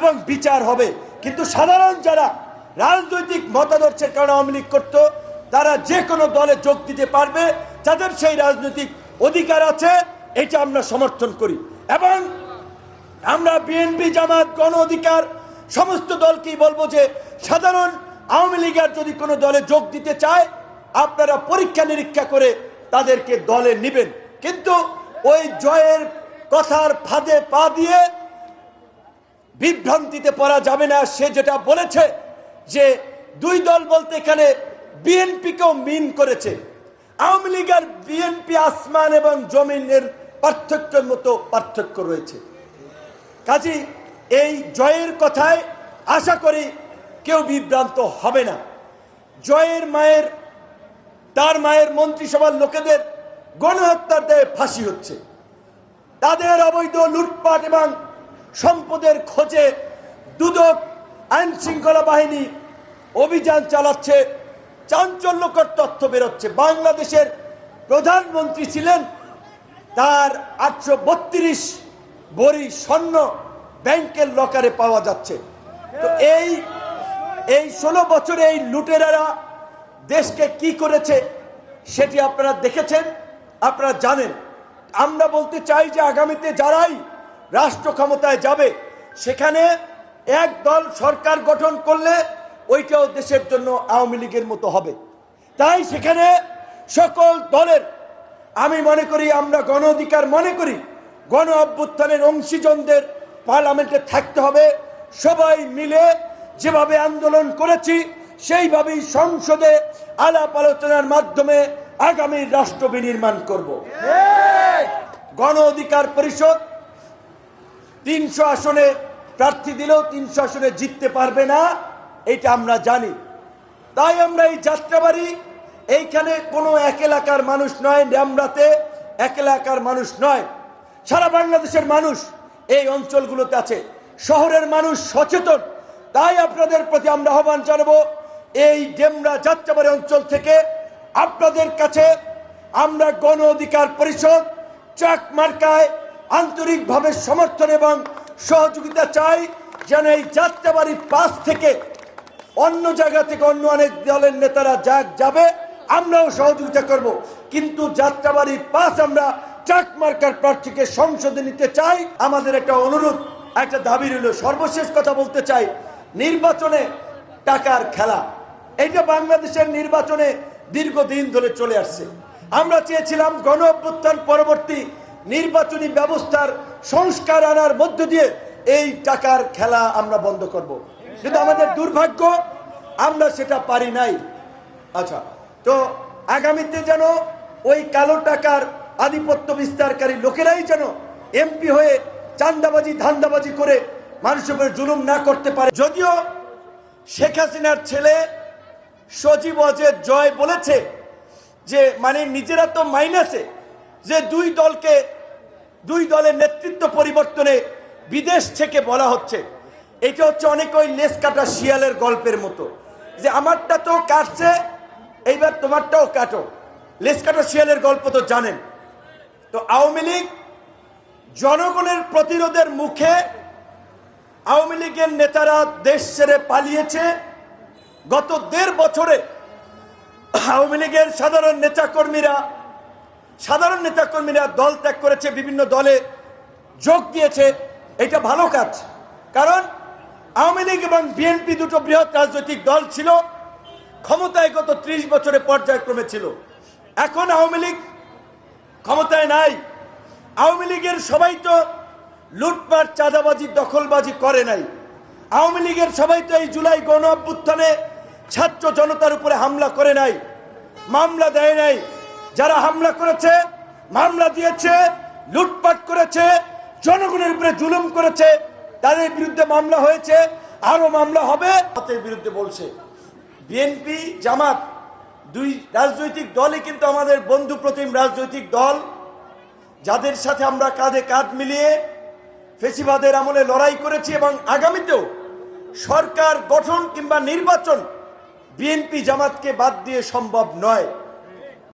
এবং বিচার হবে। কিন্তু সাধারণ যারা রাজনৈতিক মতাদর্শের কারণে আওয়ামী লীগ করত, তারা যে কোনো দলে যোগ দিতে পারবে, যাদের সেই রাজনৈতিক অধিকার আছে, এটা আমরা সমর্থন করি। এবং আমরা বিএনপি, জামাত, গণ অধিকার, সমস্ত দলকেই বলব যে, সাধারণ আওয়ামী লীগের যদি কোনো দলে যোগ দিতে চায়, আপনারা পরীক্ষা নিরীক্ষা করে তাদেরকে দলে নেবেন। কিন্তু ওই জয়ের কথার ফাঁদে পা দিয়ে বিভ্রান্তিতে পড়া যাবে না। সে যেটা বলেছে যে দুই দল বলতে এখানে বিএনপিকেও মিন করেছে। আওয়ামী লীগ আর বিএনপি আসমান এবং জমিনের পার্থক্যের মতো পার্থক্য রয়েছে। কাজী, এই জয়ের কথায় আশা করি কেউ বিভ্রান্ত হবে না। জয়ের মায়ের, তার মায়ের মন্ত্রিসভার লোকেদের গণহত্যার দেয় ফাঁসি হচ্ছে। তাদের অবৈধ লুটপাট এবং সম্পদের খোঁজে দুদক আইন শৃঙ্খলা বাহিনী অভিযান চালাচ্ছে, চাঞ্চল্যকর তথ্য বেরোচ্ছে। বাংলাদেশের প্রধানমন্ত্রী ছিলেন তার আটশো বত্রিশ বড়ি স্বর্ণ ব্যাংকের লকারে পাওয়া যাচ্ছে। তো এই এই ষোলো বছরে এই লুটেরারা দেশকে কি করেছে সেটি আপনারা দেখেছেন, আপনারা জানেন। আমরা বলতে চাই যে আগামীতে যারাই রাষ্ট্র ক্ষমতায় যাবে সেখানে এক দল সরকার গঠন করলে ওইটাও দেশের জন্য আওয়ামী লীগের মতো হবে। তাই সেখানে সকল দলের আমি মনে করি আমরা গণ অধিকার মনে করি গণ অভ্যুত্থানের অংশীজনদের পার্লামেন্টে থাকতে হবে। সবাই মিলে যেভাবে আন্দোলন করেছি সেইভাবেই সংসদে আলাপ আলোচনার মাধ্যমে আগামী রাষ্ট্র বিনির্মাণ করব। গণ অধিকার পরিষদ তিনশো আসনে প্রার্থী দিলেও তিনশো আসনে জিততে পারবে না, এটা আমরা জানি। তাই আমরা এই যাত্রাবাড়ি, এইখানে কোনো এক এলাকার মানুষ নয় ড্যামরাতে এক এলাকার মানুষ নয়। সারা বাংলাদেশের মানুষ এই অঞ্চলগুলোতে আছে। শহরের মানুষ সচেতন। তাই আপনাদের প্রতি আমরা আহ্বান জানাব, এই ডেমরা যাত্রাবাড়ি অঞ্চল থেকে আপনাদের কাছে আমরা গণ অধিকার পরিষদ, চাক মার্কায় আন্তরিকভাবে সমর্থন এবং সহযোগিতা চাই যেন এই যাত্রাবাড়ির পাশ থেকে অন্য জায়গা থেকে অন্য অনেক দলের নেতারা যাক যাবে, আমরাও সহযোগিতা করব। কিন্তু যাত্রাবাড়ির পাশ আমরা চাক মার্কার প্রার্থীকে সংসদে নিতে চাই। আমাদের একটা অনুরোধ, একটা দাবি রইল, সর্বশেষ কথা বলতে চাই, নির্বাচনে টাকার খেলা। এইটা বাংলাদেশের নির্বাচনে দীর্ঘদিন ধরে চলে আসছে। আমরা চেয়েছিলাম গণ অভ্যুত্থান পরবর্তী নির্বাচনী ব্যবস্থার সংস্কার আনার মধ্য দিয়ে এই টাকার খেলা আমরা বন্ধ করব। কিন্তু আমাদের দুর্ভাগ্য, আমরা সেটা পারি নাই। আচ্ছা তো আগামীতে যেন ওই কালো টাকার আধিপত্য বিস্তারকারী লোকেরাই যেন এমপি হয়ে চান্দাবাজি ধান্দাবাজি করে মানুষের জুলুম না করতে পারে। যদিও শেখ হাসিনার ছেলে সজীব অজের জয় বলেছে যে মানে নিজেরা তো মাইনাসে যে দুই দলকে, দুই দলের নেতৃত্ব পরিবর্তনে বিদেশ থেকে বলা হচ্ছে, এটা হচ্ছে অনেক ওই লেস কাটা শিয়ালের গল্পের মতো। যে আমারটা তো কাটছে, এইবার তোমারটাও কাটো। লেস কাটা শিয়ালের গল্প তো জানেন। তো আওয়ামী লীগ জনগণের প্রতিরোধের মুখে আওয়ামী লীগের নেতারা দেশ ছেড়ে পালিয়েছে। গত দেড় বছরে আওয়ামী লীগের সাধারণ নেতাকর্মীরা সাধারণ নেতাকর্মীরা দল ত্যাগ করেছে, বিভিন্ন দলে যোগ দিয়েছে। এটা ভালো কাজ। কারণ আওয়ামী লীগ এবং বিএনপি দুটো বৃহৎ রাজনৈতিক দল ছিল, ক্ষমতায় গত ত্রিশ বছরে পর্যায়ক্রমে ছিল। এখন আওয়ামী লীগ ক্ষমতায় নাই। আওয়ামী লীগের সবাই তো লুটপাট, চাঁদাবাজি, দখলবাজি করে নাই। আওয়ামী লীগের সবাই তো এই জুলাই গণ অভ্যুত্থানে ছাত্র জনতার উপরে হামলা করে নাই, মামলা দেয় নাই। যারা হামলা করেছে, মামলা দিয়েছে, লুটপাট করেছে, জনগণের উপরে জুলুম করেছে, তাদের বিরুদ্ধে মামলা হয়েছে, আরও মামলা হবে। তাদের বিরুদ্ধে বলছে বিএনপি জামাত, দুই রাজনৈতিক দলই কিন্তু আমাদের বন্ধু প্রতিম রাজনৈতিক দল, যাদের সাথে আমরা কাঁধে কাঁধ মিলিয়ে ফেসিবাদের আমলে লড়াই করেছি এবং আগামীতেও সরকার গঠন কিংবা নির্বাচন বিএনপি জামাতকে বাদ দিয়ে সম্ভব নয়।